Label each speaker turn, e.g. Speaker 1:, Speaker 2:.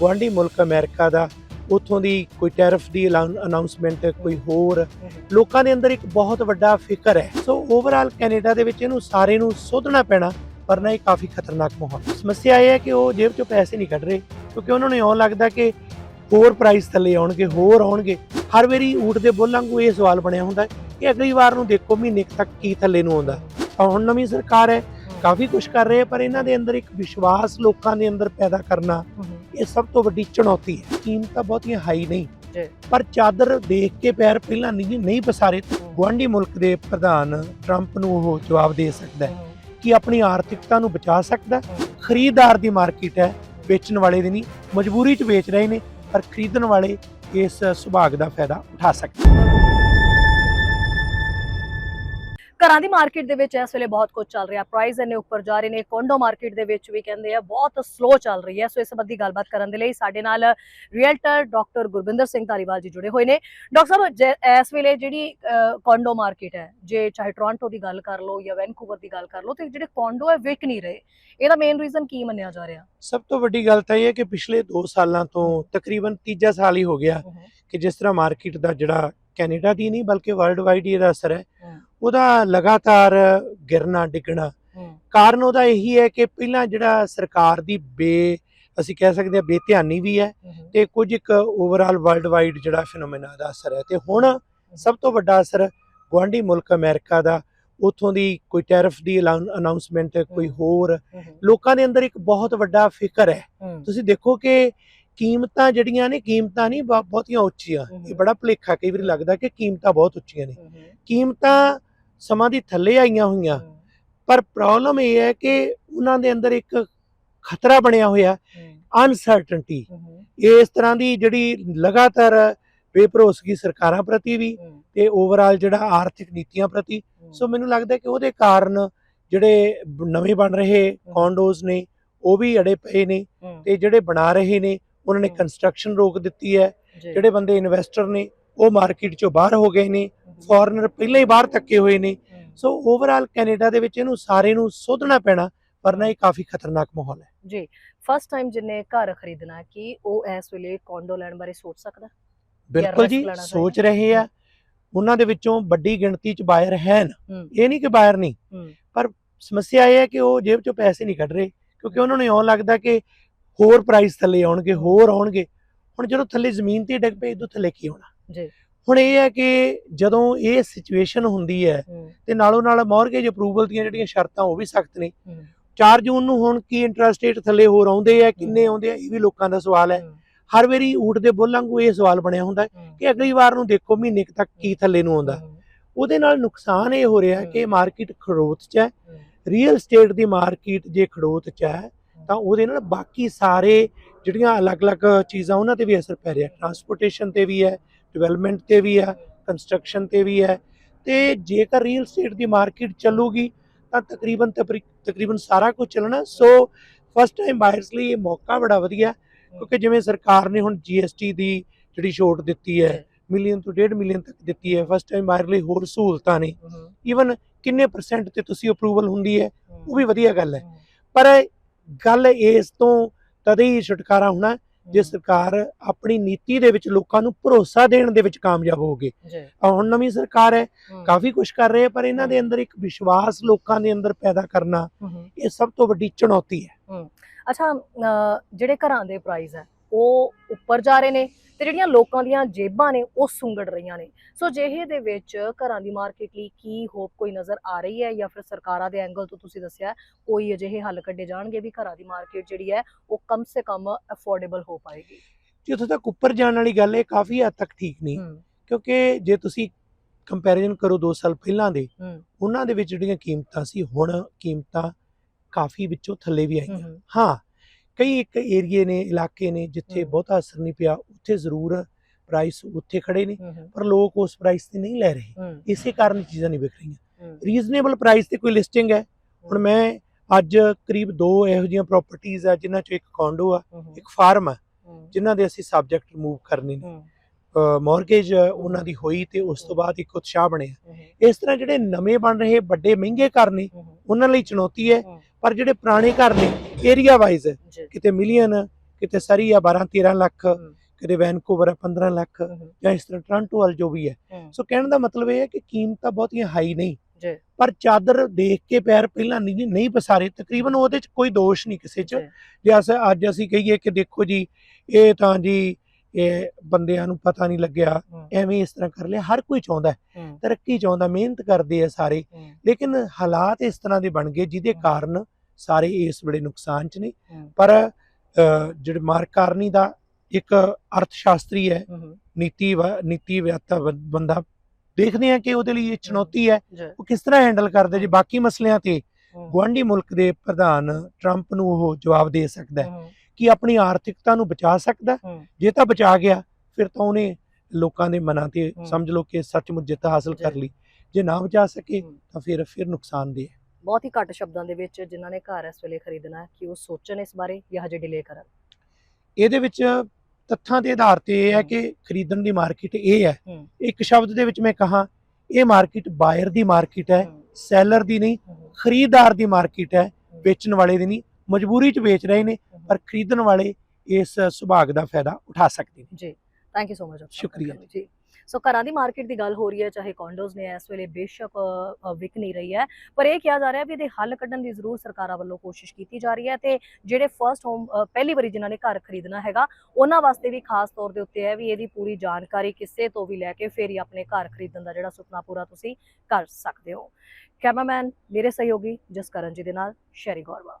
Speaker 1: ਗੁਆਂਢੀ ਮੁਲਕ ਅਮਰੀਕਾ ਦਾ ਉਥੋਂ ਦੀ ਕੋਈ ਟੈਰਿਫ ਦੀ ਅਨਾਉਂਸਮੈਂਟ ਕੋਈ ਹੋਰ। ਲੋਕਾਂ ਦੇ ਅੰਦਰ ਇੱਕ ਬਹੁਤ ਵੱਡਾ ਫਿਕਰ ਹੈ। ਸੋ ਓਵਰਆਲ ਕੈਨੇਡਾ ਦੇ ਵਿੱਚ ਇਹਨੂੰ ਸਾਰੇ ਨੂੰ ਸੋਧਣਾ ਪੈਣਾ ਪਰ ਨਾ ਇਹ ਕਾਫੀ ਖਤਰਨਾਕ ਮਾਹੌਲ ਸਮੱਸਿਆ ਇਹ ਹੈ ਕਿ ਉਹ ਜੇਬ ਚੋਂ ਪੈਸੇ ਨਹੀਂ ਕੱਢ ਰਹੇ ਕਿਉਂਕਿ ਉਹਨਾਂ ਨੂੰ ਇਉਂ ਲੱਗਦਾ ਕਿ ਹੋਰ ਪ੍ਰਾਈਸ ਥੱਲੇ ਆਉਣਗੇ ਹੋਰ ਆਉਣਗੇ। ਹਰ ਵਾਰੀ ਊਟ ਦੇ ਬੁੱਲ ਵਾਂਗੂ ਇਹ ਸਵਾਲ ਬਣਿਆ ਹੁੰਦਾ ਹੈ ਕਿ ਅਗਲੀ ਵਾਰ ਨੂੰ ਦੇਖੋ ਮਹੀਨੇ ਤੱਕ ਕੀ ਥੱਲੇ ਨੂੰ ਆਉਂਦਾ। ਤਾਂ ਹੁਣ ਨਵੀਂ ਸਰਕਾਰ ਹੈ ਕਾਫੀ ਕੁਝ ਕਰ ਰਹੇ ਹੈ ਪਰ ਇਹਨਾਂ ਦੇ ਅੰਦਰ ਇੱਕ ਵਿਸ਼ਵਾਸ ਲੋਕਾਂ ਦੇ ਅੰਦਰ ਪੈਦਾ ਕਰਨਾ ਇਹ ਸਭ ਤੋਂ ਵੱਡੀ ਚੁਣੌਤੀ ਹੈ। ਕੀਮਤਾਂ ਬਹੁਤੀਆਂ ਹਾਈ ਨਹੀਂ। ਪਰ ਚਾਦਰ ਦੇਖ ਕੇ ਪੈਰ ਪਹਿਲਾਂ ਨਹੀਂ ਨਹੀਂ ਪਸਾਰੇ ਗੁਆਂਢੀ ਮੁਲਕ ਦੇ ਪ੍ਰਧਾਨ ਟਰੰਪ ਨੂੰ ਉਹ ਜਵਾਬ ਦੇ ਸਕਦਾ ਹੈ ਕਿ ਆਪਣੀ ਆਰਥਿਕਤਾ ਨੂੰ ਬਚਾ ਸਕਦਾ। ਖਰੀਦਦਾਰ ਦੀ ਮਾਰਕੀਟ ਹੈ ਵੇਚਣ ਵਾਲੇ ਦੀ ਨਹੀਂ। ਮਜਬੂਰੀ 'ਚ ਵੇਚ ਰਹੇ ਨੇ ਪਰ ਖਰੀਦਣ ਵਾਲੇ ਇਸ ਸੁਭਾਗ ਦਾ ਫਾਇਦਾ ਉਠਾ ਸਕਦੇ
Speaker 2: ਘਰਾਂ ਦੀ ਮਾਰਕੀਟ ਦੇ ਵਿੱਚ ਇਸ ਵੇਲੇ ਬਹੁਤ ਕੁਝ ਚੱਲ ਰਿਹਾ। ਪ੍ਰਾਈਸ ਇੰਨੇ ਉੱਪਰ ਜਾ ਰਹੇ ਨੇ ਕੋਂਡੋ ਮਾਰਕੀਟ ਦੇ ਵਿੱਚ ਵੀ ਕਹਿੰਦੇ ਆ ਬਹੁਤ ਸਲੋ ਚੱਲ ਰਹੀ ਹੈ। ਸੋ ਇਸ ਸੰਬੰਧੀ ਗੱਲਬਾਤ ਕਰਨ ਦੇ ਲਈ ਸਾਡੇ ਨਾਲ ਰੀਅਲਟਰ ਡਾਕਟਰ ਗੁਰਬਿੰਦਰ ਸਿੰਘ ਧਾਰੀਵਾਲ ਜੀ ਜੁੜੇ ਹੋਏ ਨੇ। ਡਾਕਟਰ ਸਾਹਿਬ ਇਸ ਵੇਲੇ ਜਿਹੜੀ ਕੋਂਡੋ ਮਾਰਕੀਟ ਹੈ ਜੇ ਚਾਹੇ ਟੋਰਾਂਟੋ ਦੀ ਗੱਲ ਕਰ ਲਓ ਜਾਂ ਵੈਨਕੂਵਰ ਦੀ ਗੱਲ ਕਰ ਲਓ ਤੇ ਜਿਹੜੇ ਕੋਂਡੋ ਹੈ ਵਿਕ ਨਹੀਂ ਰਹੇ। ਇਹਦਾ ਮੇਨ ਰੀਜ਼ਨ ਕੀ ਮੰਨਿਆ ਜਾ ਰਿਹਾ?
Speaker 1: ਸਭ ਤੋਂ ਵੱਡੀ ਗੱਲ ਤਾਂ ਇਹ ਹੈ ਕਿ ਪਿਛਲੇ 2 ਸਾਲਾਂ ਤੋਂ ਤਕਰੀਬਨ ਤੀਜਾ ਸਾਲ ਹੀ ਹੋ ਗਿਆ ਕਿ ਜਿਸ ਤਰ੍ਹਾਂ ਮਾਰਕੀਟ ਦਾ ਜਿਹੜਾ ਕੈਨੇਡਾ ਦੀ ਨਹੀਂ ਬਲਕਿ ਵਰਲਡ ਵਾਈਡ ਹੀ ਇਹਦਾ ਅਸਰ ਹੈ। ਉਹਦਾ ਲਗਾਤਾਰ ਗਿਰਨਾ ਡਿੱਗਣਾ। ਕਾਰਨ ਉਹਦਾ ਇਹੀ ਹੈ ਕਿ ਪਹਿਲਾਂ ਜਿਹੜਾ ਸਰਕਾਰ ਦੀ ਬੇ ਅਸੀਂ ਕਹਿ ਸਕਦੇ ਹਾਂ ਬੇਧਿਆਨੀ ਵੀ ਹੈ ਤੇ ਕੁਝ ਇੱਕ ਓਵਰਆਲ ਵਰਲਡ ਵਾਈਡ ਜਿਹੜਾ ਫਿਨੋਮੇਨਾ ਦਾ ਅਸਰ ਹੈ। ਤੇ ਹੁਣ ਸਭ ਤੋਂ ਵੱਡਾ ਅਸਰ ਗੁਆਂਢੀ ਮੁਲਕ ਅਮਰੀਕਾ ਦਾ ਉਥੋਂ ਦੀ ਕੋਈ ਟੈਰਿਫ ਦੀ ਅਨਾਉਂਸਮੈਂਟ ਕੋਈ ਹੋਰ। ਲੋਕਾਂ ਦੇ ਅੰਦਰ ਇੱਕ ਬਹੁਤ ਵੱਡਾ ਫਿਕਰ ਹੈ। ਤੁਸੀਂ ਦੇਖੋ ਕਿ ਕੀਮਤਾਂ ਜਿਹੜੀਆਂ ਨੇ ਕੀਮਤਾਂ ਨਹੀਂ ਬਹੁ- ਬਹੁਤੀਆਂ ਉੱਚੀਆਂ। ਇਹ ਬੜਾ ਭੁਲੇਖਾ ਕਈ ਵਾਰੀ ਲੱਗਦਾ ਕਿ ਕੀਮਤਾਂ ਬਹੁਤ ਉੱਚੀਆਂ ਨੇ। ਕੀਮਤਾਂ ਸਮਾਂ ਦੀ ਥੱਲੇ ਆਈਆਂ ਹੋਈਆਂ। ਪਰ ਪ੍ਰੋਬਲਮ ਇਹ ਹੈ ਕਿ ਉਹਨਾਂ ਦੇ ਅੰਦਰ ਇੱਕ ਖਤਰਾ ਬਣਿਆ ਹੋਇਆ ਅਨਸਰਟਨਟੀ ਇਸ ਤਰ੍ਹਾਂ ਦੀ ਜਿਹੜੀ ਲਗਾਤਾਰ ਬੇਭਰੋਸਗੀ ਸਰਕਾਰਾਂ ਪ੍ਰਤੀ ਵੀ ਤੇ ਓਵਰਆਲ ਜਿਹੜਾ ਆਰਥਿਕ ਨੀਤੀਆਂ ਪ੍ਰਤੀ ਸੋ ਮੈਨੂੰ ਲੱਗਦਾ ਕਿ ਉਹਦੇ ਕਾਰਨ ਜਿਹੜੇ ਨਵੇਂ ਬਣ ਰਹੇ ਕੌਂਡੋਜ਼ ਨੇ ਉਹ ਵੀ ਅੜੇ ਪਏ ਨੇ ਤੇ ਜਿਹੜੇ ਬਣਾ ਰਹੇ ਨੇ ਉਹਨਾਂ ਨੇ। ਕੰਸਟਰਕਸ਼ਨ ਰੋਕ ਦਿੱਤੀ ਹੈ। ਜਿਹੜੇ ਬੰਦੇ ਇਨਵੈਸਟਰ ਨੇ ਉਹ ਮਾਰਕੀਟ ਚੋਂ ਬਾਹਰ ਹੋ ਗਏ ਨੇ। ਫੋਰਨਰ ਪਹਿਲਾਂ ਹੀ ਬਾਹਰ ਤੱਕੇ ਹੋਏ ਨੇ। ਸੋ ਓਵਰਆਲ ਕੈਨੇਡਾ ਦੇ ਵਿੱਚ ਇਹਨੂੰ ਸਾਰੇ ਨੂੰ ਸੋਧਣਾ ਪੈਣਾ ਪਰ ਨਾ ਇਹ ਕਾਫੀ ਖਤਰਨਾਕ ਮਾਹੌਲ ਹੈ।
Speaker 2: ਜੀ ਫਸਟ ਟਾਈਮ ਜਿੰਨੇ ਘਰ ਖਰੀਦਣਾ ਕਿ ਉਹ ਇਸ ਵੇਲੇ ਕੋਂਡੋ ਲੈਣ ਬਾਰੇ ਸੋਚ ਸਕਦਾ?
Speaker 1: ਬਿਲਕੁਲ ਜੀ ਸੋਚ। ਰਹੇ ਆ। ਉਹਨਾਂ ਦੇ ਵਿੱਚੋਂ ਵੱਡੀ ਗਿਣਤੀ ਚ ਬਾਇਰ ਹਨ ਇਹ ਨਹੀਂ ਕਿ ਬਾਇਰ ਨਹੀਂ। ਪਰ ਸਮੱਸਿਆ ਇਹ ਹੈ ਕਿ ਉਹ ਜੇਬ ਚੋਂ ਪੈਸੇ ਨਹੀਂ ਕੱਢ ਰਹੇ ਕਿਉਂਕਿ ਉਹਨਾਂ ਨੂੰ ਇਉਂ ਲੱਗਦਾ ਕਿ ਹੋਰ ਪ੍ਰਾਈਸ ਥੱਲੇ ਆਉਣਗੇ ਹੋਰ ਆਉਣਗੇ। ਹੁਣ ਜਦੋਂ ਥੱਲੇ ਜ਼ਮੀਨ ਤੇ ਡਿੱਗ ਪਏ ਇਦੋਂ ਥੱਲੇ ਕੀ ਹੋਣਾ?
Speaker 2: ਜੀ।
Speaker 1: ਹੁਣ ਇਹ ਹੈ ਕਿ ਜਦੋਂ ਇਹ ਸਿਚੁਏਸ਼ਨ ਹੁੰਦੀ ਹੈ ਤੇ ਨਾਲੋਂ ਨਾਲ ਮਾਰਗੇਜ ਅਪਰੂਵਲ ਦੀਆਂ ਜਿਹੜੀਆਂ ਸ਼ਰਤਾਂ ਉਹ ਵੀ ਸਖਤ ਨੇ।
Speaker 2: ਹੂੰ।
Speaker 1: 4 ਜੂਨ ਨੂੰ ਹੁਣ ਕੀ ਇੰਟਰਸਟ ਰੇਟ ਥੱਲੇ ਹੋਰ ਆਉਂਦੇ ਆ ਕਿੰਨੇ ਆਉਂਦੇ ਆ ਇਹ ਵੀ ਲੋਕਾਂ ਦਾ ਸਵਾਲ ਹੈ। ਹਰ ਵਾਰੀ ਊਟ ਦੇ ਬੁੱਲ ਵਾਂਗੂ ਇਹ ਸਵਾਲ ਬਣਿਆ ਹੁੰਦਾ ਕਿ ਅਗਲੀ ਵਾਰ ਨੂੰ ਦੇਖੋ ਮਹੀਨੇ ਤੱਕ ਕੀ ਥੱਲੇ ਨੂੰ ਆਉਂਦਾ। ਉਹਦੇ ਨਾਲ ਨੁਕਸਾਨ ਇਹ ਹੋ ਰਿਹਾ ਕਿ ਮਾਰਕੀਟ ਖੜੋਤ 'ਚ ਹੈ। ਰੀਅਲ ਸਟੇਟ ਦੀ ਮਾਰਕੀਟ ਜੇ ਖੜੋਤ 'ਚ ਹੈ ਤਾਂ ਉਹਦੇ ਨਾਲ ਬਾਕੀ ਸਾਰੇ ਜਿਹੜੀਆਂ ਅਲੱਗ-ਅਲੱਗ ਚੀਜ਼ਾਂ ਉਹਨਾਂ ਤੇ ਵੀ ਅਸਰ ਪੈ ਰਿਹਾ। ਟਰਾਂਸਪੋਰਟੇਸ਼ਨ ਤੇ ਵੀ ਹੈ। ਡਿਵੈਲਪਮੈਂਟ ਤੇ ਵੀ ਹੈ ਕੰਸਟਰਕਸ਼ਨ ਤੇ ਵੀ ਹੈ। ਤੇ ਜੇਕਰ ਰੀਅਲ ਸਟੇਟ ਦੀ ਮਾਰਕੀਟ ਚੱਲੂਗੀ, ਤਾਂ ਤਕਰੀਬਨ ਤਪਰੀ- ਤਕਰੀਬਨ ਸਾਰਾ ਕੁਝ ਚੱਲਣਾ। ਸੋ ਫਸਟ ਟਾਈਮ ਬਾਇਰਸ ਲਈ ਇਹ ਮੌਕਾ ਬੜਾ ਵਧੀਆ, ਕਿਉਂਕਿ ਜਿਵੇਂ ਸਰਕਾਰ ਨੇ ਹੁਣ GST ਦੀ ਜਿਹੜੀ ਛੋਟ ਦਿੱਤੀ ਹੈ ਮਿਲੀਅਨ ਤੋਂ 1.5 ਮਿਲੀਅਨ ਤੱਕ ਦਿੱਤੀ ਹੈ ਫਸਟ ਟਾਈਮ ਬਾਇਰ ਲਈ ਹੋਰ ਸਹੂਲਤਾਂ ਨੇ। ਈਵਨ ਕਿੰਨੇ ਪਰਸੈਂਟ ਤੇ ਤੁਸੀਂ ਅਪਰੂਵਲ ਹੁੰਦੀ ਹੈ, ਉਹ ਵੀ ਵਧੀਆ ਗੱਲ ਹੈ। ਪਰ ਗੱਲ ਇਸ ਤੋਂ ਤਦੇ ਹੀ ਛੁਟਕਾਰਾ ਹੋਣਾ ਜੇ ਸਰਕਾਰ ਆਪਣੀ ਨੀਤੀ ਦੇ ਵਿੱਚ ਲੋਕਾਂ ਨੂੰ ਭਰੋਸਾ ਦੇਣ ਦੇ ਵਿੱਚ ਕਾਮਯਾਬ ਹੋਗੇ ਹੁਣ ਨਵੀਂ ਸਰਕਾਰ ਹੈ ਕਾਫੀ ਕੁਝ ਕਰ ਰਹੇ ਹੈ ਪਰ ਇਹਨਾਂ ਦੇ ਅੰਦਰ ਇੱਕ ਵਿਸ਼ਵਾਸ ਲੋਕਾਂ ਦੇ ਅੰਦਰ ਪੈਦਾ ਕਰਨਾ ਇਹ ਸਭ ਤੋਂ ਵੱਡੀ ਚੁਣੌਤੀ ਹੈ।
Speaker 2: ਅੱਛਾ ਜਿਹੜੇ ਘਰਾਂ ਦੇ ਪ੍ਰਾਈਸ ਹੈ ਉਹ ਉੱਪਰ ਜਾ ਰਹੇ ਨੇ ਤੇ ਜਿਹੜੀਆਂ ਲੋਕਾਂ ਦੀਆਂ ਜੇਬਾਂ ਨੇ ਉਹ ਸੁੰਗੜ ਰਹੀਆਂ ਨੇ। ਸੋ ਜਿਹੇ ਦੇ ਵਿੱਚ ਘਰਾਂ ਦੀ ਮਾਰਕੀਟ ਲਈ ਕੀ ਹੋਪ ਕੋਈ ਨਜ਼ਰ ਆ ਰਹੀ ਹੈ ਜਾਂ ਫਿਰ ਸਰਕਾਰਾਂ ਦੇ ਐਂਗਲ ਤੋਂ ਤੁਸੀਂ ਦੱਸਿਆ ਕੋਈ ਅਜਿਹੇ ਹੱਲ ਕੱਢੇ ਜਾਣਗੇ ਵੀ ਘਰਾਂ ਦੀ ਮਾਰਕੀਟ ਜਿਹੜੀ ਹੈ ਉਹ ਕਮ ਸੇ ਕਮ ਅਫੋਰਡੇਬਲ ਹੋ ਪਾਏਗੀ?
Speaker 1: ਜਿੱਥੋਂ ਤੱਕ ਉੱਪਰ ਜਾਣ ਵਾਲੀ ਗੱਲ ਹੈ ਕਾਫੀ ਹੱਦ ਤੱਕ ਠੀਕ ਨਹੀਂ। ਕਿਉਂਕਿ ਜੇ ਤੁਸੀਂ ਕੰਪੈਰੀਜ਼ਨ ਕਰੋ 2 ਸਾਲ ਪਹਿਲਾਂ ਦੇ ਉਹਨਾਂ ਦੇ ਵਿੱਚ ਜਿਹੜੀਆਂ ਕੀਮਤਾਂ ਸੀ ਹੁਣ ਕੀਮਤਾਂ ਕਾਫੀ ਵਿੱਚੋਂ ਥੱਲੇ ਵੀ ਆਈਆਂ।
Speaker 2: ਹਾਂ
Speaker 1: ਕਈ ਇੱਕ ਏਰੀਏ ਨੇ ਇਲਾਕੇ ਨੇ ਜਿੱਥੇ। ਬਹੁਤਾ ਅਸਰ ਨਹੀਂ ਪਿਆ ਉੱਥੇ ਜ਼ਰੂਰ ਪ੍ਰਾਈਸ ਉੱਥੇ ਖੜੇ ਨੇ ਪਰ ਲੋਕ ਉਸ ਪ੍ਰਾਈਸ ਤੇ ਨਹੀਂ ਲੈ ਰਹੇ। ਇਸੇ ਕਾਰਨ ਚੀਜ਼ਾਂ ਨਹੀਂ ਵਿਕ ਰਹੀਆਂ। ਰੀਜ਼ਨੇਬਲ ਪ੍ਰਾਈਸ ਤੇ ਕੋਈ ਲਿਸਟਿੰਗ ਹੈ। ਹੁਣ ਮੈਂ ਅੱਜ ਕਰੀਬ ਦੋ ਇਹੋ ਜਿਹੀਆਂ ਪ੍ਰਾਪਰਟੀਆਂ ਆ ਜਿਨ੍ਹਾਂ ਚੋਂ ਇੱਕ ਕੌਂਡੋ ਆ ਇੱਕ ਫਾਰਮ ਆ ਜਿਨ੍ਹਾਂ ਦੇ ਅਸੀਂ ਸਬਜੈਕਟ ਰਿਮੂਵ ਕਰਨੇ ਨੇ। ਮਾਰਗੇਜ ਉਹਨਾਂ ਦੀ ਹੋਈ ਤੇ ਉਸ ਤੋਂ ਬਾਅਦ ਇੱਕ ਉਤਸ਼ਾਹ ਬਣਿਆ। ਇਸ ਤਰ੍ਹਾਂ ਜਿਹੜੇ ਨਵੇਂ ਬਣ ਰਹੇ ਵੱਡੇ ਮਹਿੰਗੇ ਘਰ ਨੇ ਉਹਨਾਂ ਲਈ ਚੁਣੌਤੀ ਹੂੰ। ਪਰ ਜਿਹੜੇ ਪੁਰਾਣੇ ਘਰ ਨੇ ਏਰੀਆ ਵਾਈਜ਼ ਕਿਤੇ ਮਿਲੀਅਨ ਕਿਤੇ ਸਰੀ ਆ 12 13 ਲੱਖ ਕਿਤੇ ਵੈਨਕੂਵਰ ਆ 15 ਲੱਖ ਜਾਂ ਇਸ ਤਰ੍ਹਾਂ ਟੋਰਾਂਟੋ ਵਾਲ ਜੋ ਵੀ ਹੈ। ਸੋ ਕਹਿਣ ਦਾ ਮਤਲਬ ਇਹ ਹੈ ਕਿ ਕੀਮਤਾਂ ਬਹੁਤੀਆਂ ਹਾਈ ਨਹੀਂ। ਪਰ ਚਾਦਰ ਦੇਖ ਕੇ ਪੈਰ ਪਹਿਲਾਂ ਨਹੀਂ ਨਹੀਂ ਪਸਾਰੇ ਤਕਰੀਬਨ ਉਹਦੇ ਚ ਕੋਈ ਦੋਸ਼ ਨਹੀਂ ਕਿਸੇ ਚ।
Speaker 2: ਜੀ।
Speaker 1: ਜੇ ਅਸ ਅੱਜ ਅਸੀਂ ਕਹੀਏ ਕਿ ਦੇਖੋ ਜੀ ਇਹ ਤਾਂ ਜੀ ਇਹ ਬੰਦਿਆਂ ਨੂੰ ਪਤਾ ਨਹੀਂ ਲੱਗਿਆ ਐਵੇਂ ਇਸ ਤਰ੍ਹਾਂ ਕਰ ਲਿਆ ਹਰ ਕੋਈ ਚਾਹੁੰਦਾ ਤਰੱਕੀ ਚਾਹੁੰਦਾ ਮਿਹਨਤ ਕਰਦੇ ਆ ਸਾਰੇ। ਲੇਕਿਨ ਹਾਲਾਤ ਇਸ ਤਰ੍ਹਾਂ ਦੇ ਬਣ ਗਏ ਜਿਹਦੇ। ਕਾਰਨ ਸਾਰੇ ਇਸ ਬੜੇ ਨੁਕਸਾਨ ਚ ਨੇ। ਪਰ ਜਿਹੜੇ ਮਾਰਕ ਕਾਰਨੀ ਦਾ ਇੱਕ ਅਰਥ ਸ਼ਾਸਤਰੀ ਹੈ ਨੀਤੀ ਨੀਤੀ ਵਿਅਤਾ ਬੰਦਾ ਦੇਖਦੇ ਆ ਕਿ ਉਹਦੇ ਲਈ ਇਹ ਚੁਣੌਤੀ ਹੈ। ਉਹ ਕਿਸ ਤਰ੍ਹਾਂ ਹੈਂਡਲ ਕਰਦਾ ਜੇ ਬਾਕੀ ਮਸਲਿਆਂ ਤੇ? ਗੁਆਂਢੀ ਮੁਲਕ ਦੇ ਪ੍ਰਧਾਨ ਟਰੰਪ ਨੂੰ ਉਹ ਜਵਾਬ ਦੇ ਸਕਦਾ ਹੈ। ਕਿ ਆਪਣੀ ਆਰਥਿਕਤਾ ਨੂੰ ਬਚਾ ਸਕਦਾ ਜੇ ਤਾਂ ਬਚਾ ਗਿਆ ਫਿਰ ਤਾਂ ਉਹਨੇ ਲੋਕਾਂ ਦੇ ਮਨਾਂ ਤੇ। ਸਮਝ ਲਓ ਕਿ ਸੱਚਮੁੱਚ ਜਿੱਤ ਹਾਸਲ ਕਰ। ਲਈ ਜੇ ਨਾ ਬਚਾ ਸਕੇ। ਤਾਂ ਫਿਰ ਫਿਰ ਨੁਕਸਾਨਦੇਹ ਹੈ
Speaker 2: ਬਹੁਤ ਹੀ ਘੱਟ ਸ਼ਬਦਾਂ ਦੇ ਵਿੱਚ ਜਿਨ੍ਹਾਂ ਨੇ ਘਰ ਇਸ ਵੇਲੇ ਖਰੀਦਣਾ ਹੈ ਕਿ ਉਹ ਸੋਚਣ ਇਸ ਬਾਰੇ ਜਾਂ ਹਜੇ ਡਿਲੇ ਕਰਨ
Speaker 1: ਇਹਦੇ ਵਿੱਚ ਤੱਥਾਂ ਦੇ ਆਧਾਰ ਤੇ ਇਹ ਹੈ। ਕਿ ਖਰੀਦਣ ਦੀ ਮਾਰਕੀਟ ਇਹ ਹੈ। ਇੱਕ ਸ਼ਬਦ ਦੇ ਵਿੱਚ ਮੈਂ ਕਹਾ ਇਹ ਮਾਰਕੀਟ ਬਾਇਰ ਦੀ ਮਾਰਕੀਟ ਹੈ ਸੈਲਰ ਦੀ ਨਹੀਂ ਖਰੀਦਦਾਰ ਦੀ ਮਾਰਕੀਟ ਹੈ ਵੇਚਣ ਵਾਲੇ ਦੀ ਨਹੀਂ ਮਜਬੂਰੀ 'ਚ ਵੇਚ ਰਹੇ ਨੇ। ਪਰ ਖਰੀਦਣ ਵਾਲੇ ਇਸ ਸੁਭਾਗ ਦਾ ਫਾਇਦਾ ਉਠਾ ਸਕਦੇ ਨੇ।
Speaker 2: ਜੀ ਥੈਂਕ ਯੂ ਸੋ ਮਚ
Speaker 1: ਸ਼ੁਕਰੀਆ
Speaker 2: ਜੀ। ਸੋ ਘਰਾਂ ਦੀ ਮਾਰਕੀਟ ਦੀ ਗੱਲ ਹੋ ਰਹੀ ਹੈ ਚਾਹੇ ਕੌਂਡੋਜ਼ ਨੇ ਇਸ ਵੇਲੇ ਬੇਸ਼ੱਕ ਵਿਕ ਨਹੀਂ ਰਹੀ ਹੈ। ਪਰ ਇਹ ਕਿਹਾ ਜਾ ਰਿਹਾ ਵੀ ਇਹਦੇ ਹੱਲ ਕੱਢਣ ਦੀ ਜ਼ਰੂਰ ਸਰਕਾਰਾਂ ਵੱਲੋਂ ਕੋਸ਼ਿਸ਼ ਕੀਤੀ ਜਾ ਰਹੀ ਹੈ ਤੇ ਜਿਹੜੇ ਫਰਸਟ ਹੋਮ ਪਹਿਲੀ ਵਾਰੀ ਜਿਨ੍ਹਾਂ ਨੇ ਘਰ ਖਰੀਦਣਾ ਹੈਗਾ ਉਹਨਾਂ ਵਾਸਤੇ ਵੀ ਖਾਸ ਤੌਰ ਦੇ ਉੱਤੇ ਹੈ ਵੀ ਇਹਦੀ ਪੂਰੀ ਜਾਣਕਾਰੀ ਕਿਸੇ ਤੋਂ ਵੀ ਲੈ ਕੇ ਫਿਰ ਹੀ ਆਪਣੇ ਘਰ ਖਰੀਦਣ ਦਾ ਜਿਹੜਾ ਸੁਪਨਾ ਪੂਰਾ ਤੁਸੀਂ ਕਰ ਸਕਦੇ ਹੋ। ਕੈਮਰਾਮੈਨ ਮੇਰੇ ਸਹਿਯੋਗੀ ਜਸਕਰਨ ਜੀ ਦੇ ਨਾਲ ਸ਼ੈਰੀ ਗੌਰਵਾ